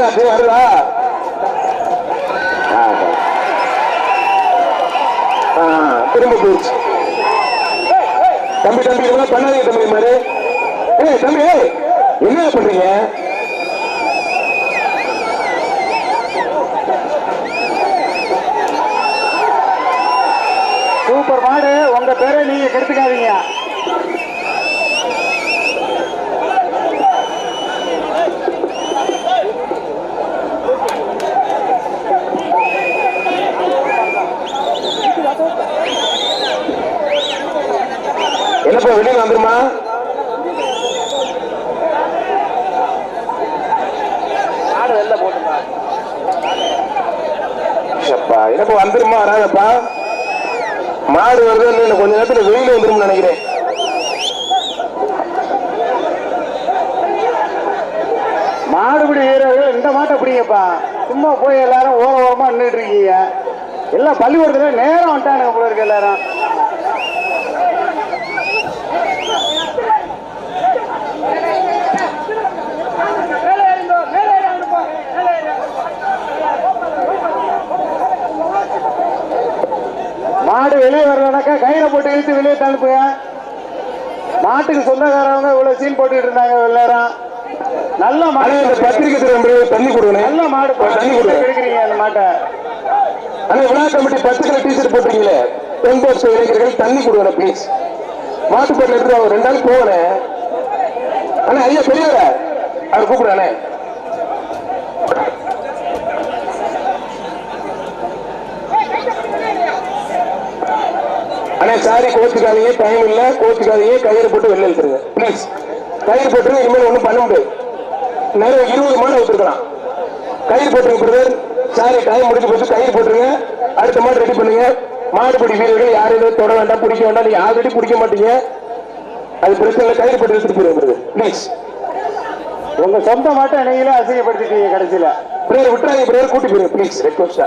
என்னதாச்சு வருதா திரும்ப போயிடுச்சு. தம்பி தம்பி இதெல்லாம் பண்ணாதீங்க தம்பி மாதிரி. ஏய் தம்பி என்ன பண்றீங்க? சூப்பர் மாடு உங்க பேரை நீங்க கெடுத்துக்காதீங்க. என்னப்பா வெளியில வந்துருமா? என்னப்பா வந்துருமா வராதப்பா? மாடு வருது கொஞ்ச நேரத்துல வெளியில வந்துரும்னு நினைக்கிறேன். மாடுபிடி வீரர்கள் இந்த மாட்டை பிடிங்கப்பா. சும்மா போய் எல்லாரும் ஓர ஓரமா நின்றுட்டு இருக்கீங்க. எல்லாம் பள்ளிக்கூடத்துல நேரம் வந்துட்டானுங்க போல இருக்கு எல்லாரும் மாடு கயிறை போட்டு இழுத்து வெளியே தனுப்புங்க மாட்டுக்கு சொந்தக்காரவங்க இவ்வளவு சீன் போட்டுட்டு இருந்தாங்க எல்லாரும் நல்ல ஆனா மாடு பத்திரிகை துறை தண்ணி கொடுக்கணும் நல்ல மாடு தண்ணி கொடுங்க. எடுக்கிறீங்க அந்த மாட்டை. ஆனா விழா கமிட்டி பத்து கிலோ டீஷர்ட் போட்டீங்களே பெண் போஸ்ட் இளைஞர்கள் தண்ணி கொடுக்கணும் ப்ளீஸ் மாட்டுப்பேட்டில் எடுத்து அவங்க ரெண்டு நாள் போனேன் அண்ணா ஐயா பெரியவர. அவர் கூப்பிடுறானே அண்ணா சாரி கோச்சுக்காதீங்க. டைம் இல்ல. கோச்சுக்காதீங்க. கயிறு போட்டு வெளில இழுத்துருங்க. ப்ளீஸ் கயிறு போட்டுருங்க. இனிமேல் ஒன்றும் பண்ண முடியாது. நிறைய இருபது மாடு விட்டுருக்கலாம் கயிறு போட்டுருங்க பிரதர் சாரி டைம் முடிஞ்சு போச்சு. கயிறு போட்டுருங்க. அடுத்த மாடு ரெடி பண்ணுங்க. மாடுபிடி வீரர்கள் யாரும் எதுவும் தொட வேண்டாம் பிடிக்க வேண்டாம். நீங்க ஆல்ரெடி பிடிக்க மாட்டீங்க. அது பிரச்சனை இல்லை. கயிறு போட்டு எடுத்துட்டு போயிருங்க ப்ளீஸ் உங்க சொந்த மாட்டை நீங்களே அசிங்கப்படுத்திட்டீங்க கடைசியில. பிரதர் விட்டுறாங்க பிரதர் கூட்டி போயிருங்க ப்ளீஸ் ரெக்வஸ்டா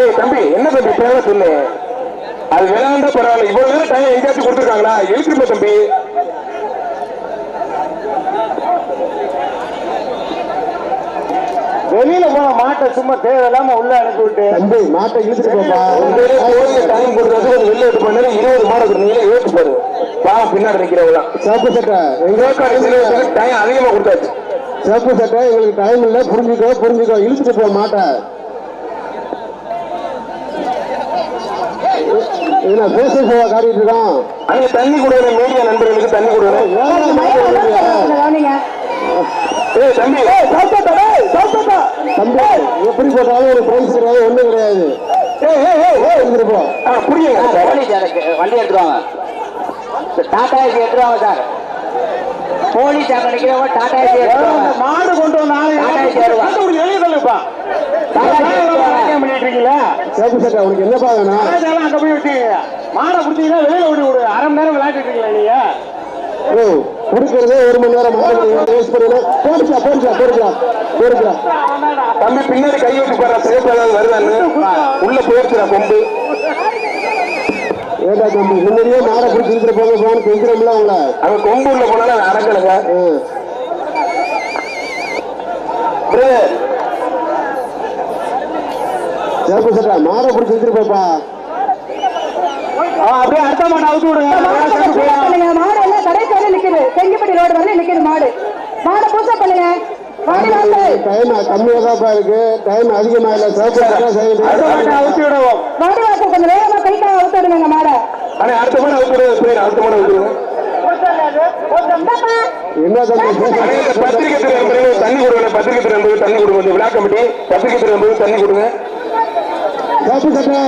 ஏய் தம்பி என்ன தம்பி? பேர சொல்லு அது விளையாண்டா பரவாயில்ல இவ்வளவு நேரம் டைம் எங்கேயாச்சும் கொடுத்துருக்காங்களா? எழுத்துருப்ப தம்பி. வெளியில போன மாட்டை சும்மா தேவையில்லாம உள்ள அனுப்பி விட்டு. தம்பி மாட்டை இழுத்துட்டு போப்பா டைம் கொடுக்குறது ஒரு வெளில எடுத்து பண்ணி இருபது மாடு கொடுத்தீங்களே யோசிச்சு பாருங்க பாவம் பின்னாடி நிக்கிறவங்க சிவப்பு சட்டை. எங்க டைம் அதிகமா கொடுத்தாச்சு. சிவப்பு சட்டை எங்களுக்கு டைம் இல்ல. புரிஞ்சுக்கோ புரிஞ்சுக்கோ. இழுத்துட்டு போ மாட்டை. என்ன பேச போவா காட்டிட்டு இருக்கான். அங்க தண்ணி கொடுக்கணும் மீடியா நண்பர்களுக்கு தண்ணி கொடுக்கணும். தம்பி. தம்பி எப்படி போட்டாலும் ஒரு பிரைஸ் கிடையாது ஒண்ணும் கிடையாது. புரியுங்க. வண்டி எடுத்துருவாங்க டாடா ஏசி எடுத்துருவாங்க சார். போலீஸ் அங்க டாடா ஏசி மாடு கொண்டு வந்து ஆளு டாடா ஏசி வருவா வெளியே தள்ளுப்பா டாடா உனக்கு என்னப்பா வேணும்? அதெல்லாம் அங்க போய் விட்டீங்க மாடை பிடிச்சீங்கன்னா வெளியில விட்டு விடு. அரை மணி நேரம் விளையாடிட்டு இருக்கீங்களா நீங்க? ஓ கொடுக்கறதே ஒரு மணி நேரம் வேஸ்ட் பண்ணணும் போடுச்சா போடுச்சா தம்பி பின்னாடி கை சிகப்பு ஏதாவது வருதான்னு. உள்ள போயிடுச்சுடா கொம்பு. ஏண்டா தம்பி முன்னாடியே மாடை பிடிச்சி போங்க போன்னு கெஞ்சிரம்ல அவங்கள அவன் கொம்பு உள்ள போனாலும் அவன் சிவப்பு சட்டை மாடை பிடிச்சி ஆ, அப்படியே அடுத்த மாட்டை அவுத்து விடுங்க. மாடு எல்லாம் கடைசி வரை நிக்குது. செங்கிப்பட்டி ரோடு வரை நிக்குது மாடு. மாடை பூஜை பண்ணுங்க. மாடு டைம் கம்மியா இருக்கு. டைம் அதிகமா இல்ல. அவுத்து விடுவோம். மாடு வாசல் கொஞ்சம் வேகமா கை கால அவுத்து விடுங்க மாடை. ஆனா அடுத்த மாடு அவுத்துடுங்க போயிரு அடுத்த மாடு ஆனா இந்த பத்திரிகை துறை நண்பர்கள் தண்ணி கொடுங்க. பத்திரிகை துறை தண்ணி கொடுங்க. விழா கமிட்டி பத்திரிகை துறை நண்பர்கள் தண்ணி கொடுங்க. சிவப்பு சட்டை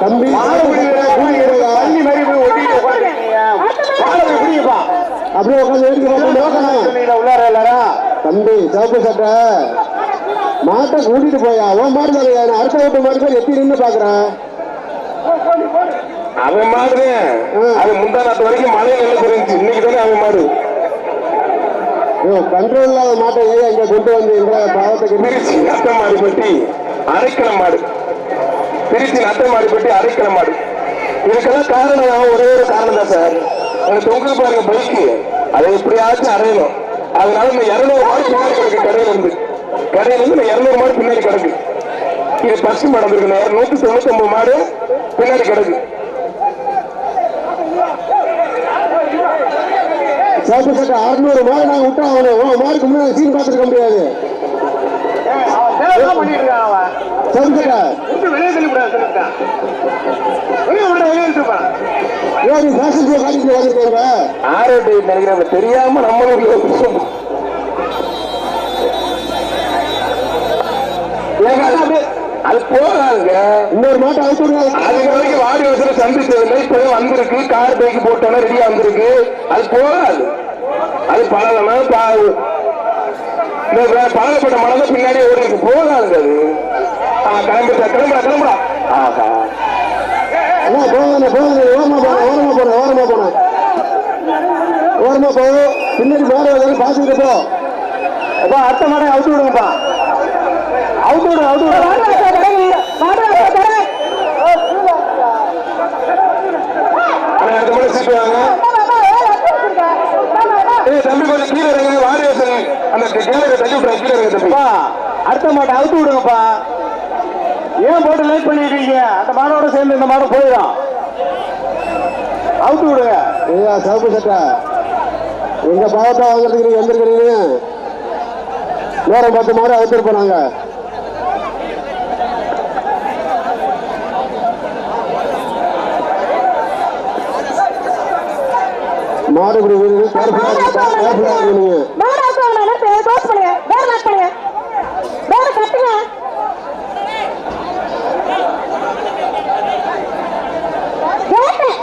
தம்பி மாடு மாடை அப்படியே உட்காந்து வேடிக்கை தம்பி சிவப்பு சட்டை. மாட்டை கூட்டிட்டு போயா. உன் மாடு தானே அடுத்த வீட்டு மாடு எப்படி நின்று பாக்குறேன் அவன் மாடுதான் அது முந்தா நாட்டு வரைக்கும் மழை நல்லா தெரிஞ்சு. இன்னைக்கு தானே அவன் மாடு? கண்ட்ரோல் இல்லாத மாட்டை ஏன் இங்க கொண்டு வந்து எங்க திருச்சி நத்த மாடு பட்டி. அரைக்கல மாடு. திருச்சி நத்த மாடு பட்டி அரைக்கல மாடு இதுக்கெல்லாம் காரணம் ஒரே ஒரு காரணம் தான் சார். எனக்கு தொங்குது பாருங்க பைக்கு. அதை எப்படியாச்சும் அரையணும் அதனால இந்த இருநூறு மாடு பின்னாடி இருக்கு கடையில இருந்து கடையில இருந்து இருநூறு மாடு பின்னாடி கிடக்கு. இது பஸ்ட் மாடு இருக்கு நூத்தி தொண்ணூத்தி ஒன்பது மாடு பின்னாடி கிடக்கு. சாப்பு சட்டை அறுநூறு மாடு நாங்க விட்டோம் அவனை. மாடுக்கு முன்னாடி சீன் பார்த்துருக்க முடியாது. தேவைதான் தள்ளிவிடாது சொல்லிட்டான் வெளியே விட வெளியே இருப்பான் ஏன் நீ ஃபேஷன் ஷோ காட்டிட்டு வந்துருக்கீங்க? ஆரோட்டி நினைக்கிறவங்க தெரியாம ஏங்க, அது போறாங்க இன்னொரு மாட்டை அவுத்து விடுங்க. அது வரைக்கும் வாடி வசதி சந்திச்சதில்லை இப்பதான் வந்திருக்கு. கார் பைக் போட்டோன்னா ரெடியா வந்திருக்கு. அது போகாது. அது பழகணும் பழகப்பட்ட மழை தான் பின்னாடியே ஓடி இருக்கு போகாதுங்க அது. கிளம்பிட்டா கிளம்புறா கிளம்புறா ஆஹா போங்க போங்க ஓரமா போன ஓரமா போன ஓரமா போன ஓரமா போ பின்னாடி மாடு வந்து போ. அப்பா அடுத்த மாடை அவுத்து விடுங்கப்பா. அவுத்து விடுங்க அவுத்து விடுங்க. தம்பி கொஞ்சம் கீழே இறங்குது வாடி அந்த கேளுங்க தள்ளி விட்டுற கீழே அடுத்த மாட்டை அவுத்து விடுங்கப்பா. ஏன் போட்டு லேட் பண்ணிடுறீங்க அந்த மாடோட சேர்ந்து இந்த மாடு போயிடும். அவுத்து விடுங்க. ஐயா சாப்பு சட்டை. எங்க பாவத்தை வாங்குறதுக்கு நீங்க வந்திருக்கிறீங்க நேரம் பார்த்து மாடு அவுத்துருப்போம் நாங்க. மாடு இப்படி க்ளோஸ் பண்ணுங்க. வேற லாக் பண்ணுங்க வேற கட்டுங்க கேட்டேன்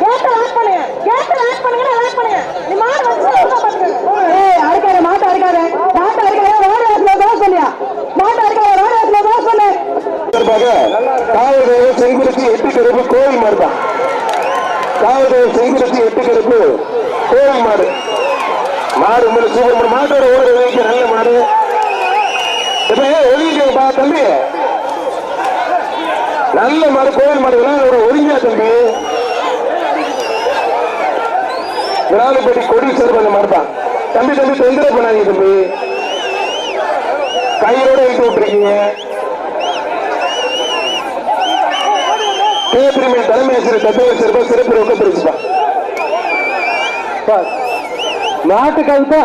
கேட்டை லாக் பண்ணுங்க கேட்டை லாக் பண்ணுங்க லாக் பண்ணுங்க நீ மாடு வந்து பாத்துங்க ஏய் அடிக்காத மாட்டை அடிக்காத மாட்டை அடிக்காத ரோடு இடத்துல தான் சொல்லியா மாட்டை அடிக்காத ரோடு இடத்துல தான் சொல்லு சார்பாக காவல்துறை செங்குறிச்சி எட்டு கருப்பு கோவில் மாடு தான் காவல்துறை செங்குறிச்சி எட்டு கருப்பு கோவில் மாடு. மாடு உண்மையில சூப்பர் மாடு. மாட்டோட ஓடுற வைக்க நல்ல மாடு. இப்ப ஏன் பா தம்பி? நல்ல மாடு கோவில் மாடுகள்லாம் ஒரு ஒதுங்கியா தம்பி. விராலிப்பட்டி கொடி சேர்ப்பு அந்த மாடு தான் தம்பி தம்பி தொந்தரவு பண்ணாதீங்க தம்பி. கையோட இழுத்து விட்டுருக்கீங்க. பேப்பிரிமை தலைமை ஆசிரியர் தத்துவ சிறப்பா சிறப்பு ரொம்ப பிரிச்சுப்பா நாட்டுக்கு அவுத்தா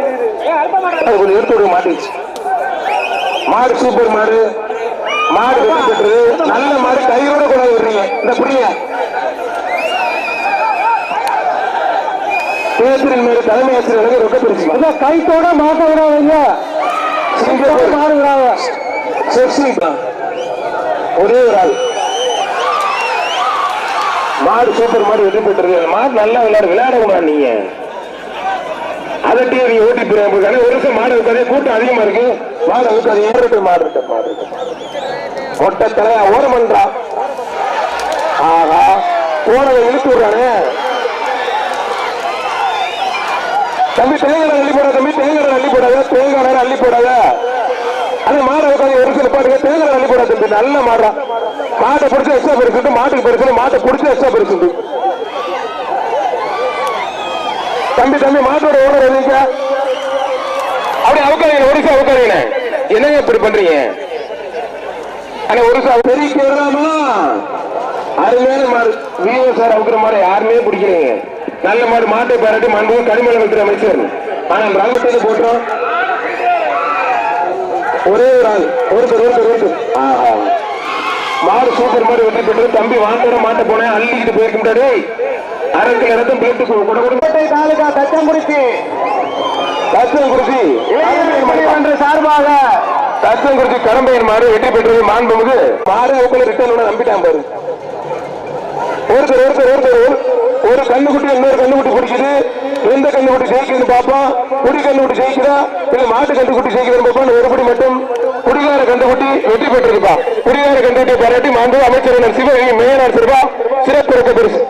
கொஞ்சம் எடுத்து விட மாட்டிச்சு மாடு சூப்பர் மாடு. மாடு வெற்றி பெற்றது. நல்ல மாடு. கையோட கூட விடுறீங்க. இந்த புரிய தேர்தலின் மேல தலைமை ஆசிரியர் ரொம்ப பிரிச்சு கைத்தோட மாட்ட விடாதீங்க. ஒரே ஒரு ஆள். மாடு சூப்பர் மாடு வெற்றி பெற்றது மாடு நல்லா விளையாடு விளையாடக்கூடாது நீங்க. அதட்டி நீங்க ஓட்டி போயிருக்காங்க ஒரு வருஷம் மாடு இருக்காது கூட்டம் அதிகமா இருக்கு. மாடு இருக்காது ஏறிட்டு மாடு இருக்கு மாடு இருக்கு மொட்டை தலையா ஓரம் பண்றா. ஆஹா போனதை இழுத்து விடுறானே. தம்பி தேங்காய் அள்ளி போடாத தம்பி தேங்காய் அள்ளி போடாத. அள்ளி போடாத அது மாடு உட்காந்து ஒரு சில பாட்டுங்க தேங்காய் அள்ளி போடாது தம்பி நல்ல மாடுறா மாட்டை பிடிச்ச எக்ஸ்ட்ரா பெருசுண்டு மாட்டுக்கு பெருசு மாட்டை பிடிச்ச எக்ஸ்ட்ரா பெருசுண்டு தம்பி தம்பி மாட்டோட ஓனர் எதுங்க? அப்படி அவுக்காதீங்க ஒரிசா நிமிஷம் அவுக்காதீங்க. என்னங்க இப்படி பண்றீங்க? ஆனா ஒரு பெரிய கேட்கலாமா அருமையான மாடு. வீவோ சார் அவுக்கிற மாதிரி யாருமே பிடிக்கிறீங்க நல்ல மாடு மாட்டை பாராட்டி மண்பும் கனிமலை வைக்கிற அமைச்சர். ஆனால் ரங்கத்தில் போட்டோம். ஒரே ஒரு ஆள். ஒருத்தர் ஒருத்தர் ஒருத்தர் மாடு சூப்பர் மாடு வெற்றி பெற்றது. தம்பி வாண்டோட மாட்ட போனேன். அள்ளிக்கிட்டு போயிருக்க முடியாது. அரக்கில் இடத்தும் பிளேட்டு கொட கொடுக்கட்டை தாலுகா தச்சங்குறிச்சி தச்சம் குறிச்சி என்ற சார்பாக. தச்சம் குறிச்சி கடம்பையன் மாடு வெற்றி பெற்றது மாண்புமுது மாடு அவக்குள்ள ரிட்டர்ன் நம்பிட்டான் பாரு. ஒருத்தர் ஒருத்தர் ஒருத்தர் ஒரு- ஒரு கண்ணுக்குட்டி இன்னொரு கண்ணுக்குட்டி பிடிக்குது. எந்த கண்ணுக்குட்டி ஜெயிக்குதுன்னு பார்ப்போம். குடி கண்ணுக்குட்டி ஜெயிக்குதா? இல்ல மாட்டு கண்டுக்குட்டி ஜெயிக்குதுன்னு பார்ப்போம் ஒருபடி மட்டும் குடிகார கண்டுக்குட்டி வெற்றி பெற்றிருப்பா குடிநீர் கண்டுக்குட்டி பாராட்டி மாண்பு அமைச்சர் சிவகங்கை மேயனார் சிறுபா சிறப்பு இருக்க பரிசு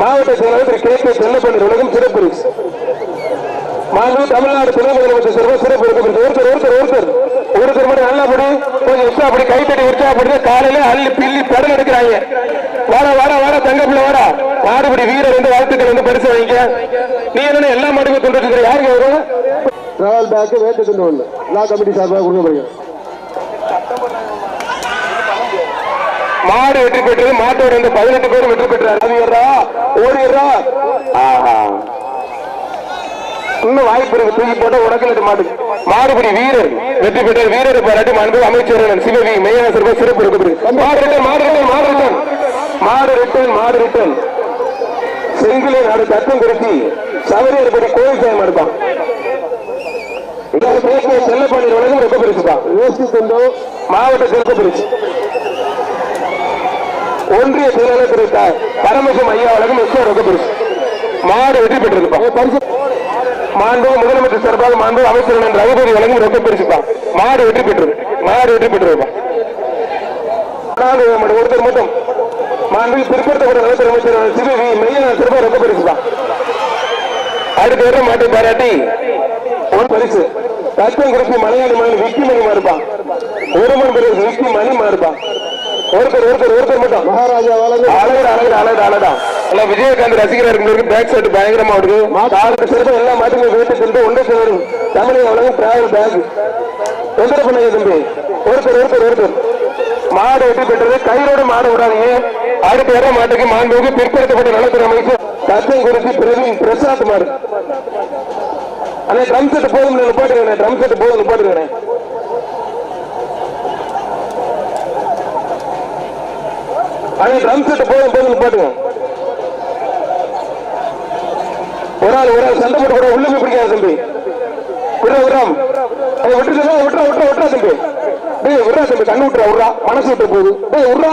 மாவட்ட செயலாளர் திரு கே கே செல்லப்பள்ளி உலகம் சிறப்பு மாண்பு தமிழ்நாடு துணை முதலமைச்சர் சிறப்பு சிறப்பு ஒருத்தர் ஒருத்தர் ஒருத்தர். ஒருத்தர் மட்டும் நல்லா போடு. கொஞ்சம் உற்சாகப்படி கைத்தட்டி உற்சாகப்படுது காலையில அள்ளி பில்லி படம் எடுக்கிறாங்க. வாட வாட வாட தங்கப்பிள்ள பிள்ளை வாடா. மாடுபடி வீரர் வந்து வாழ்த்துக்கள் வந்து பரிசு வாங்கிக்க. நீ என்ன எல்லா மாடுக்கும் கொண்டு யாருக்கு வரும்? டிராவல் பேக் வேட்டு துண்டு ஒன்று எல்லா கமிட்டி சார்பாக கொடுக்க மாடு வெற்றி பெற்றது. மாட்டோட இந்த பதினெட்டு பேரும் வெற்றி பெற்றார். ஓடிடுறா ஓடிடுறா ஆஹா. இன்னும் வாய்ப்பு இருக்கு. தூக்கி போட்ட உடக்கலட்டு மாடு. மாடுபடி வீரர். வெற்றி பெற்ற வீரர் பாராட்டி மாண்பு அமைச்சர் சிவவி மெய்யான சிறப்பு சிறப்பு இருக்குது. மாடு ரிட்டன் மாடு ரிட்டன் மாடு ரிட்டன் மாடு ரிட்டன் மாடு ரிட்டன் செங்கிலே நாடு தத்தம் குறிச்சி சவரியர் படி கோயில் சாயம் எடுப்பான் செல்லப்பாண்டி வழங்கும் ரொம்ப பெருசுப்பான் வேஷ்டி மாவட்ட சிறப்பு ஒன்றிய செயலாளர் திரு பரமசிவம் ஐயா வழங்கும் எஸ்ஓ ரொக்க மாடு வெற்றி பெற்றிருப்பா. பரிசு மாண்பு முதலமைச்சர் சார்பாக மாண்பு அமைச்சர் என்ற அதிபதி வழங்கும் ரொக்க பிரிச்சுப்பான் மாடு வெற்றி பெற்றது மாடு வெற்றி பெற்றிருப்பான் ஒருத்தர் மட்டும். மாண்பு பிற்படுத்தப்பட்ட நலத்துறை அமைச்சர் சிவவி மெய்யான சிறப்பாக ரொக்க பிரிச்சுப்பான் அடுத்த வருடம் மாட்டை பாராட்டி ஒரு பரிசு தத்துவம் குறிப்பி மலையாளி மகன் விக்கி மணி மணி பிறகு விக்கி மணி மாறுப்பான் ஒருத்தர் ஒருத்தர் ஒருத்தர் மட்டும். மகாராஜா வழங்கும் அழகா அழகா அழகா இல்ல விஜயகாந்த் ரசிகரா இருக்கு பேக் சைடு பயங்கரமா இருக்கு. ஆறு சிறப்பு எல்லா மாட்டுக்கும் வீட்டு சென்று ஒன்று சேரும். தமிழக வழங்கும் டிராவல் பேக். தொந்தரவு பண்ணாங்க தம்பி. ஒருத்தர் ஒருத்தர் ஒருத்தர். மாடு வெற்றி பெற்றது. கையோட மாடு விடாதீங்க. அடுத்த வர மாட்டுக்கு மாண்புக்கு பிற்படுத்தப்பட்ட நலத்துறை அமைச்சர் தத்தம் குறிச்சி பிரவீன் பிரசாத் மாடு அண்ணே ட்ரம் செட் போதும் நிப்பாட்டுங்க ட்ரம் செட் போதும் நிப்பாட்டுங்க அண்ணே ட்ரம் செட் போதும் போதும் நிப்பாட்டுங்க ஒரு ஆள் ஒரு ஆள் சண்டை போட்டு கூட உள்ள போய் பிடிக்காது தம்பி. விடுறா விடுறாம் அதை விட்டுருந்தா விட்டுறா விட்டுறா விட்டுறா தம்பி. டேய் விடுறா தம்பி. கண்ணு விட்டுறா விடுறா. மனசு விட்டு போகுது. டேய் விடுறா.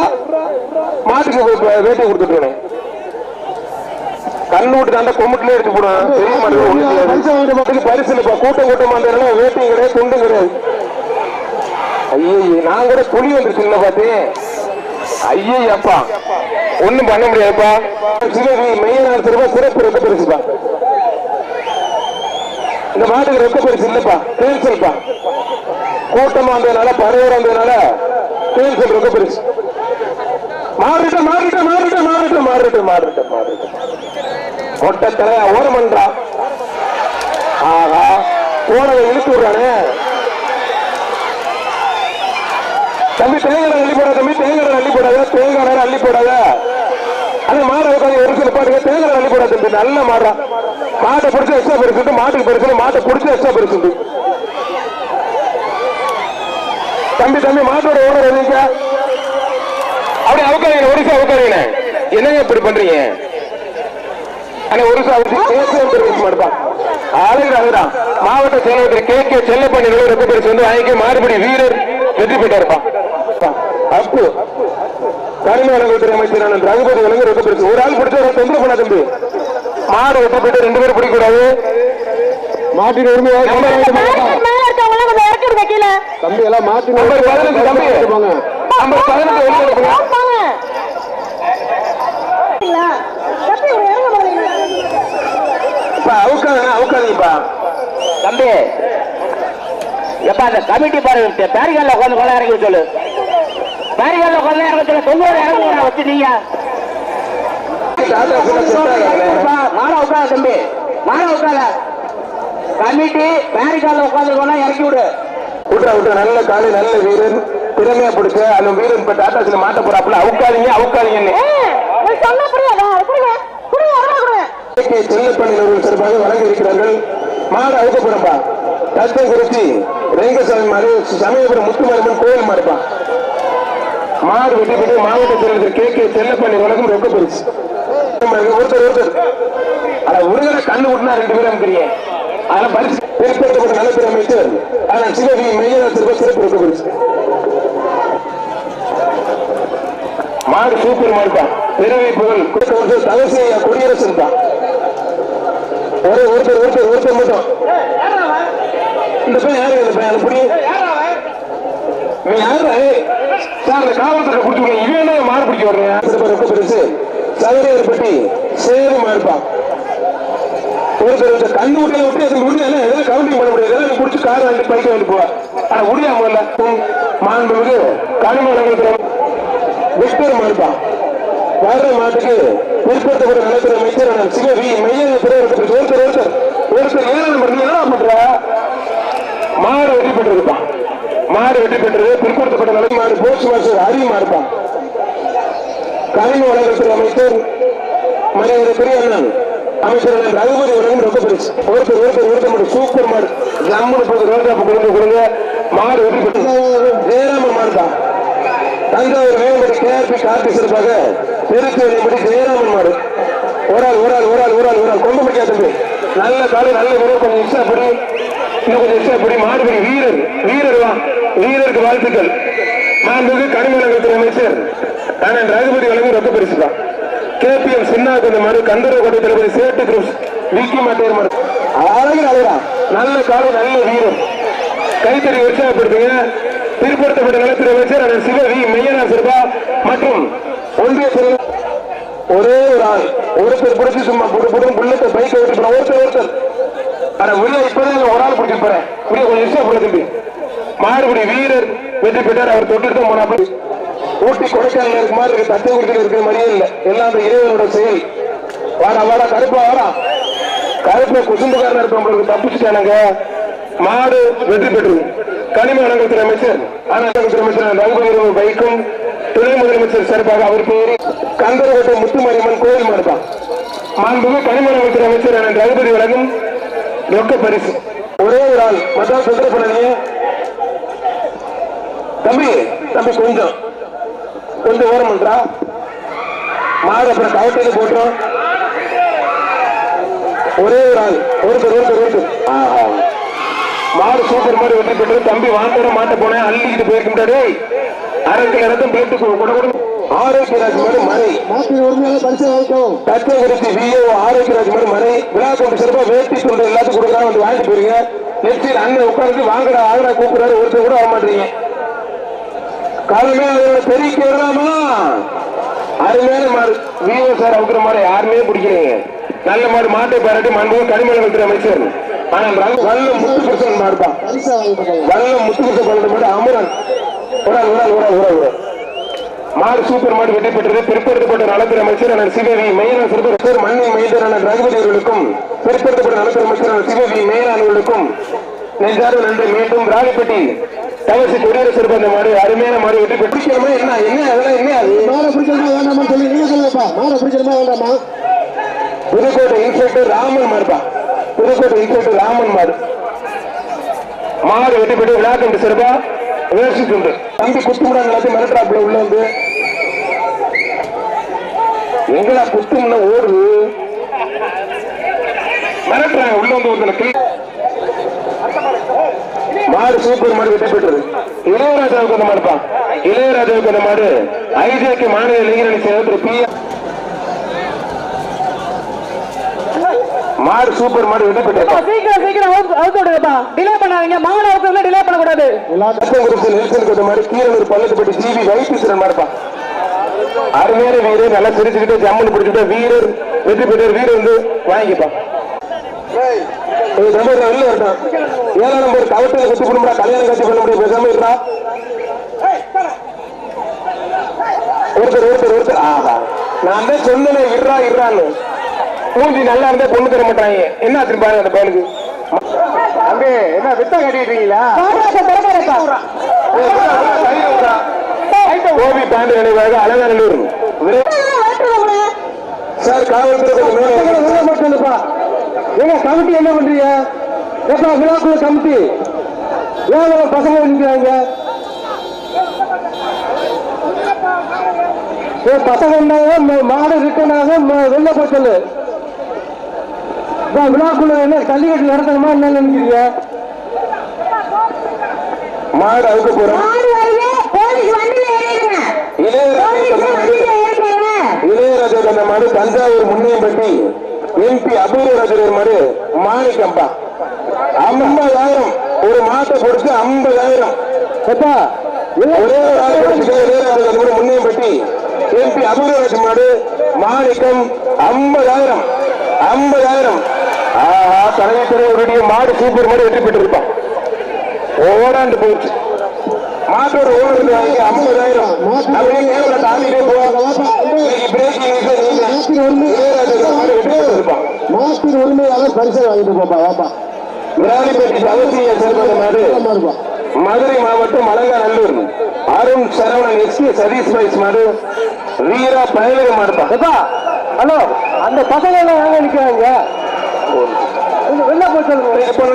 மாட்டுக்கு வே- வே- வேட்டையை கொடுத்துட்டு கண்ணு விட்டு தாண்டா கொம்புட்டுல எடுத்து போடுவேன். பெரிய மாடு ஒண்ணு தெரியாது. பரிசு இல்லப்பா. கூட்டம் கூட்டமா இருந்ததுனால வேட்டையும் கிடையாது துண்டும் கிடையாது. ஐயோ நான் கூட புலி வந்துருச்சு இல்ல பார்த்தேன் ஐயே அப்பா ஒண்ணும் பண்ண முடியாதுப்பா. சிவகி மெய்யனார் திரும்ப சிறப்பு ரொக்க பெருசுப்பா. இந்த மாட்டுக்கு ரொக்க பெருசு இல்லப்பா. கேன்சல்ப்பா. கூட்டமா வந்ததுனால பரவரம் வந்ததுனால கேன்சல் ரொக்க பெருசு. மாறிட்ட மாறிட்ட மாறிட்ட மாறிட்ட மாறிட்ட மாறிட்ட மாறிட்ட. மொட்டை தலையா ஓரம் பண்றா ஆகா போனதை இழுத்து விடுறானே. தம்பி தேங்காய் அள்ளி போடாத தம்பி தேங்காய் அள்ளி போடாத. அது மாடை உட்காந்து ஒரு சில பாருங்க தேங்காய் அள்ளி போடாத நல்ல மாடா மாட்டை பிடிச்ச எக்ஸ்ட்ரா பெருசுண்டு மாட்டுக்கு பெருசு மாட்டை பிடிச்ச எக்ஸ்ட்ரா பெருசுண்டு தம்பி தம்பி மாட்டோட ஓனர் எதுங்க அப்படி அவுக்காதீங்க ஒரு சார் அவுக்காதீங்க. என்னங்க இப்படி பண்றீங்க? அண்ணா ஒரு சார் மாடுப்பா அழகு மாவட்ட செயலாளர் கே கே செல்லப்பண்ணி ரொம்ப பரிசு வந்து வாங்கி மாறுபடி வீரர் வெற்றி பெற்றாருப்பா அப்பு கனிம வழங்குத்துறை அமைச்சரான ரகுபதி வழங்கு ரொம்ப பரிசு ஒரு ஆள் பிடிச்ச ஒரு தொந்தரவு பண்ணா தம்பி? மாடு வெற்றி பெற்று ரெண்டு பேரும் பிடிக்க கூடாது மாட்டின்? உரிமையை பேரிகார்டு மேல இருக்கவங்க கொஞ்சம் இறக்கி விடுங்க கீழே. தம்பி எல்லாம் மாட்டின் நம்பர் பதினஞ்சு தம்பி. நம்பர் பதினஞ்சு அவுக்காதீங்கப்பா தம்பி எப்ப அந்த கமிட்டி பாருங்க பேரிகால உட்காந்து கொள்ள இறங்கி சொல்லு. உட்காந்து இறங்க சொல்லு தொண்ணூறு இறங்க வச்சு நீங்க. மாட உட்கார தம்பி. மாட உட்கார. கமிட்டி பேரிகால உட்காந்து இறக்கி விடு. விட்றா விட்றா. நல்ல காலை நல்ல வீரன். திறமையா பிடிச்ச. அந்த வீரன் இப்ப டாடா சில மாட்ட போறாப்புல. அவுக்காதீங்க அவுக்காதீங்கன்னு அவர்கள் சிறப்பாக வழங்க இருக்கிறார்கள் மாடு அவுக்கப்புறம்பா தத்தம் குறிச்சி ரெங்கசாமி மாடு சமயபுரம் முத்துமாரியம்மன் கோயில் மாடுப்பா. மாடு வெட்டி பெற்று மாவட்ட செயலாளர் கே கே செல்லப்பள்ளி வழக்கம் ரொக்க பரிசு ஒருத்தர் ஒருத்தர். அட உருகரை கண்ணு விட்டுனா ரெண்டு பேரும் இருக்கிறீங்க அதெல்லாம் பரிசு ஏற்படுத்தப்பட்ட நல்ல பேர் அமைத்து ஆனால் சிவகி மையத்திற்கு சிறப்பு ரொக்க பரிசு மாடு சூப்பர் மாடுப்பா. பிறவி புகழ். கொடுத்த வருஷம் தவசி குடியரசன் தான். ஒரே ஒருத்தர் ஒருத்தர் ஒருத்தர் மட்டும். இந்த பையன் யாரு? இந்த பையன் புடி. நீ யாரு? சார் அந்த காவல்துறை பிடிச்சி இவனே மாறு பிடிக்க வர்றேன். சிறப்பு ரொம்ப பெருசு? சதுரையர் பட்டி சேரு மாடுப்பா. ஒருத்தர் ஒருத்தர் கண்ணு விட்டு விட்டு அதுக்கு முடிஞ்சு எதாவது கவுண்டிங் பண்ண முடியாது. எதாவது நீ பிடிச்சி கார் வாங்கி பைக்க வாங்கி போவா. ஆனா முடியாம இல்ல மாண்புக்கு கனிமலங்களுக்கு விக்டர் மாறுப்பா வர்ற மாட்டுக்கு பிற்படுத்தப்பட்ட நிலத்துறை அமைச்சர் சிவ வி. மைய பிறகு ஒருத்தர் ஒருத்தர். ஒருத்தர் ஏழு நம்பர் நீ என்ன பண்ற? மாடு வெற்றி பெற்றிருப்பான் மாடு வெற்றி பெற்றது பிற்படுத்தப்பட்ட நிலை மாடு போஸ்ட் மாஸ்டர் ஹரி இருப்பான் கனிம வளர்ச்சித்துறை அமைச்சர் மரியாதைக்குரிய அண்ணன் அமைச்சர் ரகுபதி உலகம் ரொம்ப பெருசு ஒருத்தர் ஒருத்தர் ஒருத்தர் மட்டும் சூப்பர் மாடு. ஜம்முன்னு போது ரோஜாப்பு கொடுங்க கொடுங்க மாடு வெற்றி பெற்று ஜெயராமன் மாடு தான் தஞ்சாவூர் வேம்படி கேஆர்பி கார்த்தி சிறப்பாக திருச்சி வேலைப்படி ஜெயராமன் மாடு. ஒரு ஆள் ஒரு ஆள் ஒரு ஆள் ஒரு ஆள் ஒரு ஆள். கொண்டு முடியாது நல்ல காலை நல்ல வீரர் கொஞ்சம் இஷ்டப்படி இன்னும் கொஞ்சம் இஷ்டப்படி மாடுபடி வீரர் வீரர் வா வீரருக்கு வாழ்த்துக்கள். மாண்புக்கு கனிமலங்கத்துறை அமைச்சர். அண்ணன் ரகுபதி வழங்கும் ரொக்க பரிசு தான். கேபிஎம் சின்னா கொஞ்சம் மாடு கந்தரகோட்டை தளபதி சேட்டு குரூப்ஸ் விக்கி மாட்டேர் மாடு. அழகு அழகா நல்ல காலை நல்ல வீரர். கைத்தறி உற்சாகப்படுத்துங்க. பிற்படுத்தப்பட்ட நலத்துறை அமைச்சர் அண்ணன் சிவ வி மையனா சிறுபா மற்றும் ஒன்றிய ஒரே ஒரு ஆள். ஒருத்தர் பிடிச்சி சும்மா புடு புடு புள்ளத்தை பைக்கை போற ஒருத்தர் ஒருத்தர். ஆனா உள்ள இப்பதான் ஒரு ஆள் பிடிச்சி போறேன். இப்படியே கொஞ்சம் இஷ்டம் போல மாறுபடி மாடுபடி வீரர் வெற்றி பெற்றார். அவர் தொட்டிட்டு தான் போனாப்ப ஊட்டி கொடைக்கானல் இருக்கு மாதிரி இருக்கு தட்டை கொடுத்து இருக்கிற மாதிரியே இல்ல. எல்லாம் அந்த இறைவனோட செயல். வாடா வாடா கருப்பா வாடா. கருப்பை குசும்புக்காரனா இருப்பவங்களுக்கு தப்பிச்சுட்டானுங்க. மாடு வெற்றி பெற்றது. கனிம வளங்கத்துறை அமைச்சர் அனந்தத்துறை அமைச்சர் ரகுபதி பைக்கும் துணை முதலமைச்சர் சிறப்பாக அவர் பேரு கந்தரகோட்டை முத்துமாரியம்மன் கோயில் மாடுதான். மாண்புமிகு கனிம வளங்கத்துறை அமைச்சர் ரகுபதி வழங்கும் ரொக்க பரிசு. ஒரே ஒரு ஆள். மத்தா சொல்ற பண்ணாதீங்க தம்பி தம்பி கொஞ்சம். கொஞ்சம் ஓரம் பண்றா. மாடு அப்புறம் கவட்டையில போட்டுரும். ஒரே ஒரு ஆள். ஒருத்தர் ஒருத்தர் ஒருத்தர். ஆஹா. மாடு சூப்பர் மாதிரி வெற்றி பெற்று தம்பி வாங்க மாட்ட போனேன். அள்ளிக்கிட்டு போயிருக்கின்றாரு அரங்கில் இடத்தும் போயிட்டு கூட கூட. ஆரோக்கியராஜ் மறை. வாங்கிக்கவும் தத்துவகுறிச்சி விஓ ஆரோக்கியராஜ் மாதிரி மறை. விழா கொண்டு சிறப்பா வேட்டி துண்டு எல்லாத்துக்கும் கொடுக்குறாங்க வந்து வாங்கிட்டு போயிருங்க நெக்ஸ்ட் அண்ணன் உட்கார்ந்து வாங்கடா ஆகடா கூப்பிடுறாரு ஒருத்தர் கூட ஆக மாட்டீங்க. காலமே அதோட பெருக்கி வரலாமா? அருமையான மாடு. விஓ சார் அவுக்குற மாடு யாருமே பிடிக்கிறீங்க நல்ல மாடு மாட்டை பாராட்டி மாண்பு கனிமலத்துறை அமைச்சர். ரகு- வல்ல முத்துகிருஷ்ணன் மாடுதான். பரிசு வாங்கிட்டு வல்ல முத்துகிருஷ்ணன் பன்னெண்டு மாடு அமரன் ஆள், ஒரு ஆள், ஒரு ஆள், ஒரு ஆள், ஒரு ஆள். மாடு சூப்பர் மாடு வெற்றி பெற்றது. பிற்படுத்தப்பட்ட நலத்துறை அமைச்சர் அண்ணன் சிவவி மையனான் சிறப்பு மண்ணின் மைந்தர் அண்ணன் ரகுபதி அவர்களுக்கும் பிற்படுத்தப்பட்ட நலத்துறை அமைச்சர் அண்ணன் சிவவி மையனான் அவர்களுக்கும் நெஞ்சார்ந்த நன்றி. மீண்டும் ராணிப்பட்டி தவசி குடியரசு சிறப்பு அந்த மாடு அருமையான மாடு வெற்றி பெற்று. பிடிக்கணுமா? என்ன? என்ன? அதெல்லாம் என்ன? அது மாடை பிடிச்சிருமா வேண்டாமா சொல்லி நீங்க சொல்லுங்கப்பா. மாடை பிடிச்சிருமா வேண்டாமா? புதுக்கோட்டை இன்ஸ்பெக்டர் ராமன் மாடுப்பா. புதுக்கோட்டை இன்ஸ்பெக்டர் ராமன் மாடு. மாடு வெட்டி பெற்று விழா கண்டு சிறப்பா விமர்சிச்சுண்டு தம்பி குத்துமுடாங்க எல்லாத்தையும் மிரட்டுறாப்புல உள்ள வந்து எங்கடா குத்தும்னா ஓடுது. மிரட்டுறாங்க. உள்ள வந்து ஒருத்தனுக்கு மாடு சூப்பர் மாடு வெற்றி பெற்றது. இளையராஜாவுக்கு அந்த மாடுப்பா இளையராஜாவுக்கு அந்த மாடு. ஐஜேக்கு மாநில இளைஞரணி செயலர் பி மாடு சூப்பர் மாடு வெற்றி பெற்றது. சீக்கிரம் சீக்கிரம் அவுத்து விடுங்கப்பா. டிலே பண்ணாதீங்க. மாமன அவுத்து டிலே பண்ணக்கூடாது. சட்டங்குறிச்சி நெல்சன் கொண்ட மாதிரி கீரனூர் பள்ளத்துப்பட்டி ஜிவி வைத்தீஸ்வரன் மாடுப்பா. அருமையான வீரர் நல்லா சிரிச்சுக்கிட்டு ஜம்முன்னு பிடிச்சிட்டு வீரர் வெற்றி பெற்ற வீரர் வந்து வாங்கிப்பா. ஏய், நம்பர் வெளில வரட்டும் ஏழாம் நம்பர் குத்தி கொடுமுடா கல்யாணம் காட்சி பண்ண முடியும் பேசாம இருக்கா ஒருத்தர் ஒருத்தர் ஒருத்தர். ஆஹா. நான் தான் சொன்னேனே இருறா இருறான்னு. மூஞ்சி நல்லா இருந்தா பொண்ணு தர மாட்டாங்க. என்ன ஆச்சு பாருங்க அந்த பையனுக்கு. தம்பி என்ன வித்த கோபி பாண்டு நினைவாக அலங்காநல்லூர் சார் காவல்துறை வாங்க. மாட்டேன்ப்பா ஏங்க கமிட்டி என்ன பண்றீங்க? எப்பா விழாக்குள்ள கமிட்டி? ஏன் பசங்க நிற்கிறாங்க பசங்க மாடு ரிட்டர்ன் ஆக ம- வெளில இப்ப விழாக்குள்ள என்ன ஜல்லிக்கட்டு நடத்தணுமா என்ன நினைக்கிறீங்க? மாடு அவுக்க போறோம் மாடு வருது போலீஸ் வண்டியில ஏறிடுங்க போலீஸ் வண்டியில ஏறிடுங்க இளையராஜா மாடு தஞ்சாவூர் முன்னையம்பட்டி எம்பி அபூர்வராஜர் மாடு மாணிக்கம்பா. ஐம்பதாயிரம். ஒரு மாட்டை கொடுத்து ஐம்பதாயிரம். ஒரே ஒரு ஆள் கொடுத்து இளையராஜா முன்னையம்பட்டி எம்பி அபூர்வராஜ் மாடு மாணிக்கம் ஐம்பதாயிரம். ஐம்பதாயிரம். ஆஹா தலைமை துறையுடைய மாடு சூப்பர் மாடு வெற்றி பெற்றிருப்பான். ஓடாண்டு போச்சு. மாட்டோட ஓடுறது வாங்கி ஐம்பதாயிரம். அப்படியே நேரில் தாண்டிட்டே போவாங்க மாட்டின் உரிமையாளர் பரிசை வாங்கிட்டு போப்பா வாப்பா. விராலிப்பட்டி அவசிய சேர்ந்த மாடு சுத்தமா இருப்பான் மதுரை மாவட்டம் மலங்காநல்லூர் அருண் சரவணன் எஸ்கே சதீஷ் வைஸ் மாடு. வீரா பயணிக மாடுப்பா. ஹலோ அந்த பசங்க எல்லாம் எங்க நிக்கிறாங்க? வெளில போய் சொல்லுங்க. இப்ப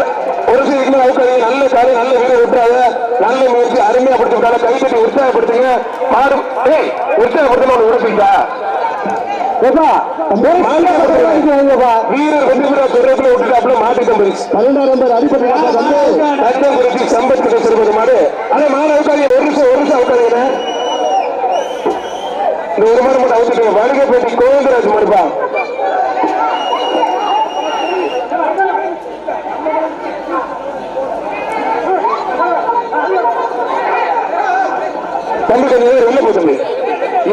ஒரு சில இதுல அவுக்காதீங்க நல்ல காரி நல்ல வீடு விட்டுறாங்க நல்ல முயற்சி அருமையா படுத்தி விட்டாங்க கை கட்டி உற்சாகப்படுத்துங்க. மாடு ஏய் உற்சாகப்படுத்தணும் ஒன்று வாங்கிப்பா வீரர் வெற்றி பெற சொல்றதுல விட்டுட்டாப்புல மாட்டுக்கம் பரிசு பன்னெண்டாம் நம்பர் அடிப்படை வந்து தத்தம் குறிச்சி சம்பத் கிட்ட மாடு. அதே மாடு ஒரு நிமிஷம் ஒரு நிமிஷம் அவுக்காதீங்க இந்த ஒரு மாடு மட்டும் அவுத்துட்டீங்க வணிகப்பேட்டி கோவிந்தராஜ் மாடுப்பா. தம்பி நேரம் வெளில போ தம்பி.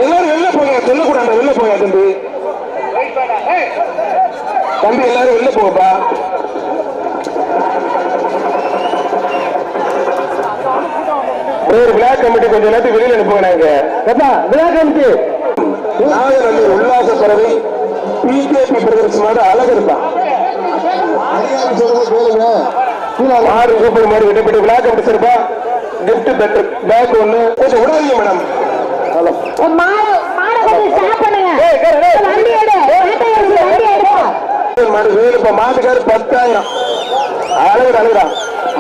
எல்லாரும் வெளில போங்க. சொல்லக்கூடாது. வெளில போங்க தம்பி. தம்பி எல்லாரும் வெளில போங்கப்பா. ஒரு விழா கமிட்டி கொஞ்ச நேரத்துக்கு வெளியில அனுப்புங்க நாங்க விழா கமிட்டி நாகநல்லூர் உல்லாச பறவை பிஜேபி பிரதர்ஸ் மாடு அழகு கீழே மாடு சூப்பர் மாடு விட்டப்பட்டு விழா கமிட்டி சிறப்பா கிஃப்ட் பெட்டர் பேக் ஒண்ணு கொஞ்சம் விடாதீங்க மேடம் மாடு மாடை கொஞ்சம் ஸ்டாப் பண்ணுங்க மாட்டை எடு. வண்டி மாடு வேலுப்பா மாட்டுக்காரு பத்தாயிரம். அழகு அழகுடா.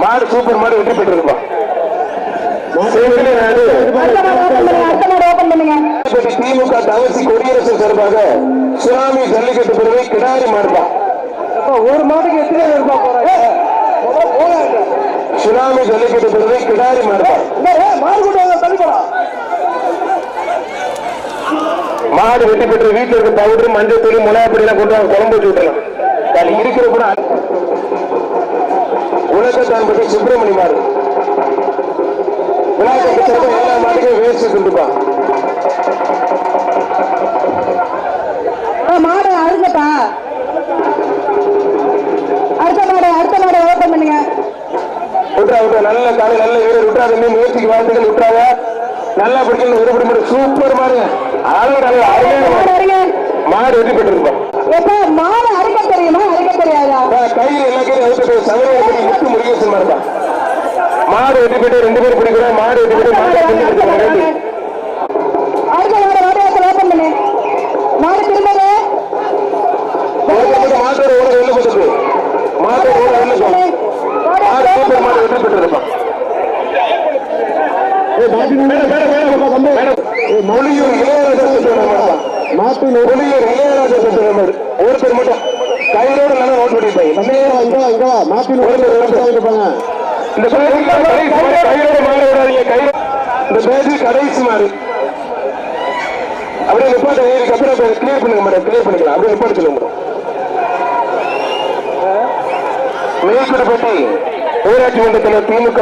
மாடு சூப்பர் மாடு வெற்றி பெற்றிருப்பா திமுக தவசி கொடியரசு சார்பாக சுனாமி ஜல்லிக்கட்டு பிரிவை கிடாரி மாடுப்பா. ஒரு மாட்டுக்கு எத்தனை பேர் போறாங்க? சுனாமி ஜல்லிக்கட்டு பிரிவை கிடாரி மாடு வெட்டி பெற்று வீட்டுல இருக்க பவுடர் மஞ்சள் தூள் மிளகாப்பொடி எல்லாம் கொண்டு வாங்க குழம்பு வச்சு விட்டுலாம் அது இருக்கிற கூட உலகத்தான் பற்றி சுப்பிரமணி மாடு. விழாக்கட்டு எல்லா மாட்டுக்கும் வேஸ்ட் மாடு. அழுங்கப்பா விட்றா நல்ல காலை நல்ல வீரர் விட்றா தம்பி முயற்சிக்கு வாழ்த்துக்கள் விட்றாங்க நல்லா பிடிக்கணும் ஒருபடி மட்டும் சூப்பர் மாடுங்க. அழகு நல்ல அருமையான மாடு மாடு. அருங்க மாடு எப்ப அறுக்க தெரியுமா? அறுக்க தெரியாதா? கையில் எல்லா கையும் அவுத்து சமயம் முத்து முருகேசன் மாடுப்பா மாடு வெட்டி பெற்று ரெண்டு பேரும் பிடிக்கிறோம். மாடு வெட்டி பெற்று மாடு வெட்டி அடுத்த மாடு பெற்று அடுத்த மாடு மாடு வாசல் ஓபன் பண்ணு மாடு திரும்பது ஒருத்தருக்கு மாட்டோட ஓட வெளில போட்டு மாட்டோட ஓட வெளில போ மாடு சூப்பர் மாடு வெற்றி பெற்றிருப்பான் மொழியூர் இளையராஜா மாட்டின் மொழியூர் இளையராஜா ஒருத்தர் மட்டும். கையோட நல்லா நோட் பண்ணிருப்பாங்க உரிமை இங்க வா, இங்க வா. மாட்டின் உரிமை வாங்கிட்டு போங்க. இந்த கையோட மாடு விடாதீங்க கையோட இந்த பேருக்கு கடைசி மாடு அப்படியே நிப்பாட்ட. ஏறி அப்புறம் கிளியர் பண்ணுங்க மேடம். கிளியர் பண்ணிக்கலாம். அப்படியே நிப்பாட்ட சொல்லுங்க மேல்குடப்பட்டி ஊராட்சி மன்றத்தில் திமுக